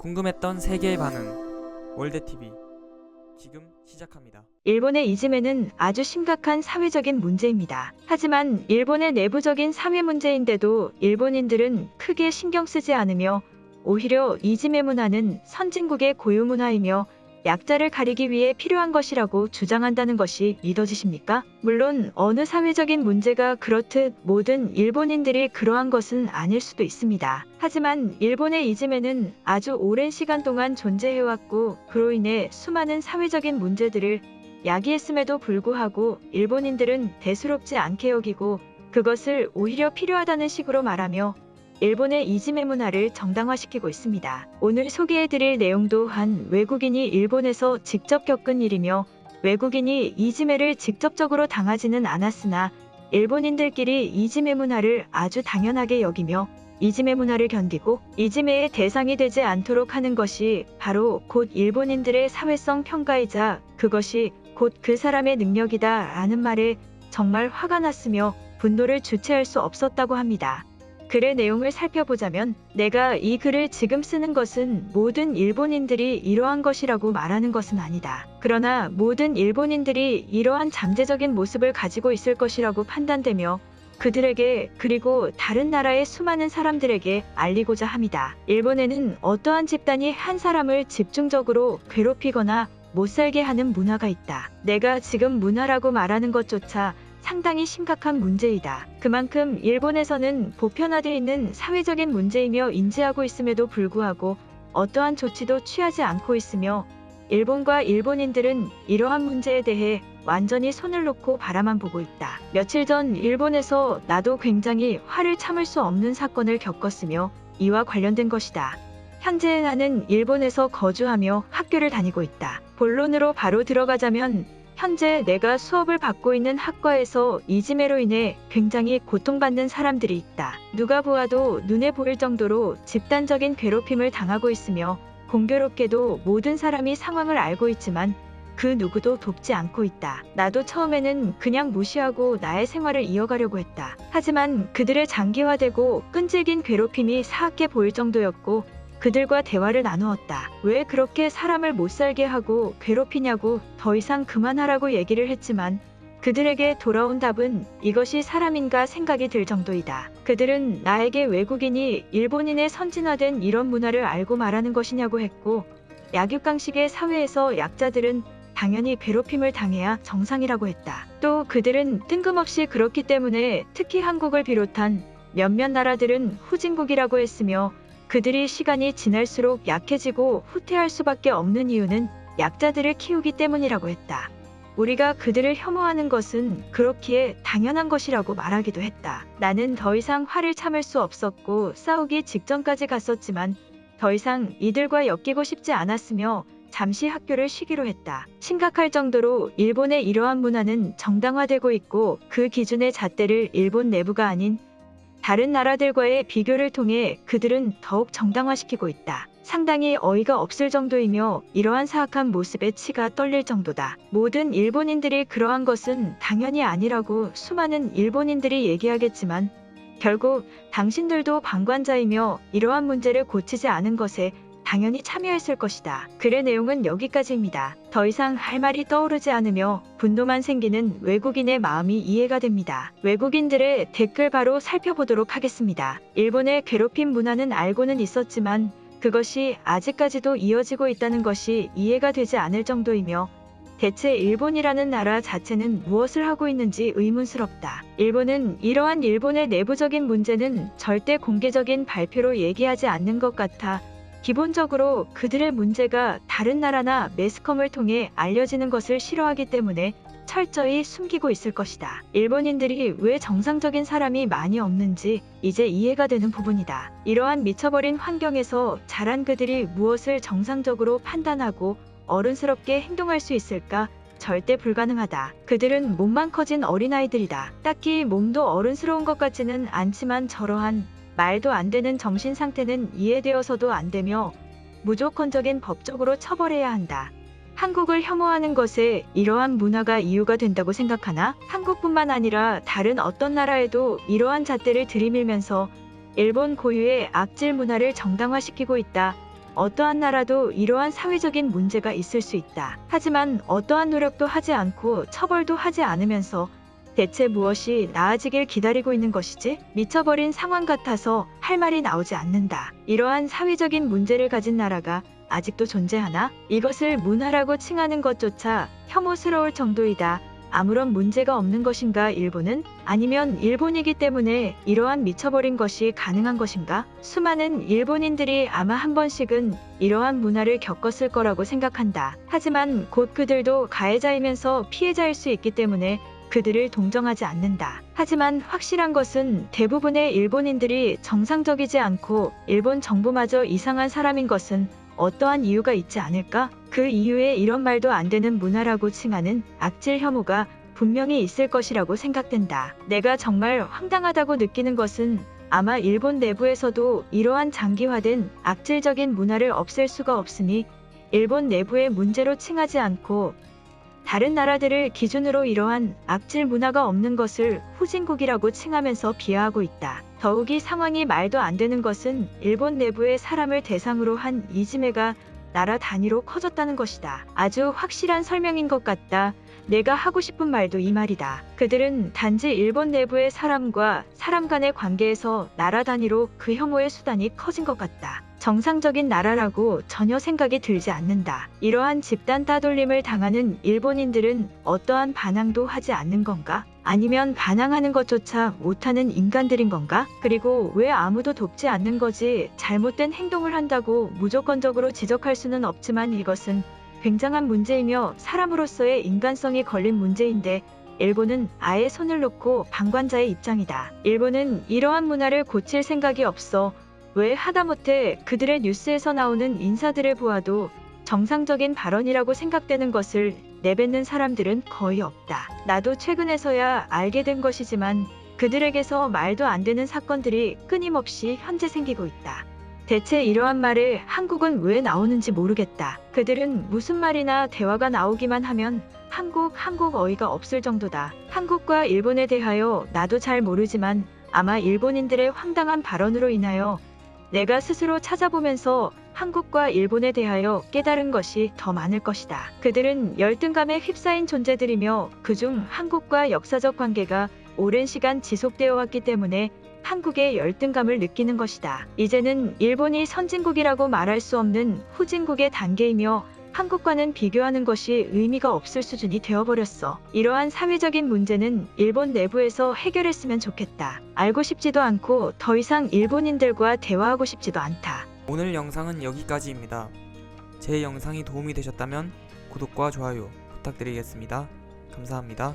궁금했던 세계의 반응 월드TV 지금 시작합니다. 일본의 이즘에는 아주 심각한 사회적인 문제입니다. 하지만 일본의 내부적인 사회 문제인데도 일본인들은 크게 신경 쓰지 않으며 오히려 이즘의 문화는 선진국의 고유 문화이며 약자를 가리기 위해 필요한 것이라고 주장한다는 것이 믿어지십니까? 물론 어느 사회적인 문제가 그렇듯 모든 일본인들이 그러한 것은 아닐 수도 있습니다. 하지만 일본의 이즘에는 아주 오랜 시간 동안 존재해왔고 그로 인해 수많은 사회적인 문제들을 야기했음에도 불구하고 일본인들은 대수롭지 않게 여기고 그것을 오히려 필요하다는 식으로 말하며 일본의 이즘의 문화를 정당화시키고 있습니다. 오늘 소개해드릴 내용 또한 외국인이 일본에서 직접 겪은 일이며 외국인이 이즘해를 직접적으로 당하지는 않았으나 일본인들끼리 이즘의 문화를 아주 당연하게 여기며 이즘의 문화를 견디고 이즘해의 대상이 되지 않도록 하는 것이 바로 곧 일본인들의 사회성 평가이자 그것이 곧 그 사람의 능력이다 라는 말에 정말 화가 났으며 분노를 주체할 수 없었다고 합니다. 글의 내용을 살펴보자면 내가 이 글을 지금 쓰는 것은 모든 일본인들이 이러한 것이라고 말하는 것은 아니다. 그러나 모든 일본인들이 이러한 잠재적인 모습을 가지고 있을 것이라고 판단되며 그들에게 그리고 다른 나라의 수많은 사람들에게 알리고자 합니다. 일본에는 어떠한 집단이 한 사람을 집중적으로 괴롭히거나 못 살게 하는 문화가 있다. 내가 지금 문화라고 말하는 것조차 상당히 심각한 문제이다. 그만큼 일본에서는 보편화되어 있는 사회적인 문제이며 인지하고 있음에도 불구하고 어떠한 조치도 취하지 않고 있으며 일본과 일본인들은 이러한 문제에 대해 완전히 손을 놓고 바라만 보고 있다. 며칠 전 일본에서 나도 굉장히 화를 참을 수 없는 사건을 겪었으며 이와 관련된 것이다. 현재 나는 일본에서 거주하며 학교를 다니고 있다. 본론으로 바로 들어가자면 현재 내가 수업을 받고 있는 학과에서 이지메로 인해 굉장히 고통받는 사람들이 있다. 누가 보아도 눈에 보일 정도로 집단적인 괴롭힘을 당하고 있으며 공교롭게도 모든 사람이 상황을 알고 있지만 그 누구도 돕지 않고 있다. 나도 처음에는 그냥 무시하고 나의 생활을 이어가려고 했다. 하지만 그들의 장기화되고 끈질긴 괴롭힘이 사악해 보일 정도였고 그들과 대화를 나누었다. 왜 그렇게 사람을 못 살게 하고 괴롭히냐고 더 이상 그만하라고 얘기를 했지만 그들에게 돌아온 답은 이것이 사람인가 생각이 들 정도이다. 그들은 나에게 외국인이 일본인의 선진화된 이런 문화를 알고 말하는 것이냐고 했고 약육강식의 사회에서 약자들은 당연히 괴롭힘을 당해야 정상이라고 했다. 또 그들은 뜬금없이 그렇기 때문에 특히 한국을 비롯한 몇몇 나라들은 후진국이라고 했으며 그들이 시간이 지날수록 약해지고 후퇴할 수밖에 없는 이유는 약자들을 키우기 때문이라고 했다. 우리가 그들을 혐오하는 것은 그렇기에 당연한 것이라고 말하기도 했다. 나는 더 이상 화를 참을 수 없었고 싸우기 직전까지 갔었지만 더 이상 이들과 엮이고 싶지 않았으며 잠시 학교를 쉬기로 했다. 심각할 정도로 일본의 이러한 문화는 정당화되고 있고 그 기준의 잣대를 일본 내부가 아닌 다른 나라들과의 비교를 통해 그들은 더욱 정당화시키고 있다. 상당히 어이가 없을 정도이며 이러한 사악한 모습에 치가 떨릴 정도다. 모든 일본인들이 그러한 것은 당연히 아니라고 수많은 일본인들이 얘기하겠지만 결국 당신들도 방관자이며 이러한 문제를 고치지 않은 것에 당연히 참여했을 것이다. 글의 내용은 여기까지입니다. 더 이상 할 말이 떠오르지 않으며 분노만 생기는 외국인의 마음이 이해가 됩니다. 외국인들의 댓글 바로 살펴보도록 하겠습니다. 일본의 괴롭힘 문화는 알고는 있었지만 그것이 아직까지도 이어지고 있다는 것이 이해가 되지 않을 정도이며 대체 일본이라는 나라 자체는 무엇을 하고 있는지 의문스럽다. 일본은 이러한 일본의 내부적인 문제는 절대 공개적인 발표로 얘기하지 않는 것 같아 기본적으로 그들의 문제가 다른 나라나 매스컴을 통해 알려지는 것을 싫어하기 때문에 철저히 숨기고 있을 것이다. 일본인들이 왜 정상적인 사람이 많이 없는지 이제 이해가 되는 부분이다. 이러한 미쳐버린 환경에서 자란 그들이 무엇을 정상적으로 판단하고 어른스럽게 행동할 수 있을까? 절대 불가능하다. 그들은 몸만 커진 어린아이들이다. 딱히 몸도 어른스러운 것 같지는 않지만 저러한 말도 안 되는 정신 상태는 이해되어서도 안 되며 무조건적인 법적으로 처벌해야 한다. 한국을 혐오하는 것에 이러한 문화가 이유가 된다고 생각하나? 한국뿐만 아니라 다른 어떤 나라에도 이러한 잣대를 들이밀면서 일본 고유의 악질 문화를 정당화시키고 있다. 어떠한 나라도 이러한 사회적인 문제가 있을 수 있다. 하지만 어떠한 노력도 하지 않고 처벌도 하지 않으면서 대체 무엇이 나아지길 기다리고 있는 것이지? 미쳐버린 상황 같아서 할 말이 나오지 않는다. 이러한 사회적인 문제를 가진 나라가 아직도 존재하나? 이것을 문화라고 칭하는 것조차 혐오스러울 정도이다. 아무런 문제가 없는 것인가 일본은? 아니면 일본이기 때문에 이러한 미쳐버린 것이 가능한 것인가? 수많은 일본인들이 아마 한 번씩은 이러한 문화를 겪었을 거라고 생각한다. 하지만 곧 그들도 가해자이면서 피해자일 수 있기 때문에 그들을 동정하지 않는다. 하지만 확실한 것은 대부분의 일본인들이 정상적이지 않고 일본 정부마저 이상한 사람인 것은 어떠한 이유가 있지 않을까? 그 이유에 이런 말도 안 되는 문화라고 칭하는 악질 혐오가 분명히 있을 것이라고 생각된다. 내가 정말 황당하다고 느끼는 것은 아마 일본 내부에서도 이러한 장기화된 악질적인 문화를 없앨 수가 없으니 일본 내부의 문제로 칭하지 않고 다른 나라들을 기준으로 이러한 악질 문화가 없는 것을 후진국이라고 칭하면서 비하하고 있다. 더욱이 상황이 말도 안 되는 것은 일본 내부의 사람을 대상으로 한 이지메가 나라 단위로 커졌다는 것이다. 아주 확실한 설명인 것 같다. 내가 하고 싶은 말도 이 말이다. 그들은 단지 일본 내부의 사람과 사람 간의 관계에서 나라 단위로 그 혐오의 수단이 커진 것 같다. 정상적인 나라라고 전혀 생각이 들지 않는다. 이러한 집단 따돌림을 당하는 일본인들은 어떠한 반항도 하지 않는 건가? 아니면 반항하는 것조차 못하는 인간들인 건가? 그리고 왜 아무도 돕지 않는 거지? 잘못된 행동을 한다고 무조건적으로 지적할 수는 없지만 이것은 굉장한 문제이며 사람으로서의 인간성이 걸린 문제인데 일본은 아예 손을 놓고 방관자의 입장이다. 일본은 이러한 문화를 고칠 생각이 없어 왜 하다못해 그들의 뉴스에서 나오는 인사들을 보아도 정상적인 발언이라고 생각되는 것을 내뱉는 사람들은 거의 없다. 나도 최근에서야 알게 된 것이지만 그들에게서 말도 안 되는 사건들이 끊임없이 현재 생기고 있다. 대체 이러한 말을 한국은 왜 나오는지 모르겠다. 그들은 무슨 말이나 대화가 나오기만 하면 한국, 한국 어이가 없을 정도다. 한국과 일본에 대하여 나도 잘 모르지만 아마 일본인들의 황당한 발언으로 인하여 내가 스스로 찾아보면서 한국과 일본에 대하여 깨달은 것이 더 많을 것이다. 그들은 열등감에 휩싸인 존재들이며 그중 한국과 역사적 관계가 오랜 시간 지속되어 왔기 때문에 한국의 열등감을 느끼는 것이다. 이제는 일본이 선진국이라고 말할 수 없는 후진국의 단계이며 한국과는 비교하는 것이 의미가 없을 수준이 되어버렸어. 이러한 사회적인 문제는 일본 내부에서 해결했으면 좋겠다. 알고 싶지도 않고 더 이상 일본인들과 대화하고 싶지도 않다. 오늘 영상은 여기까지입니다. 제 영상이 도움이 되셨다면 구독과 좋아요 부탁드리겠습니다. 감사합니다.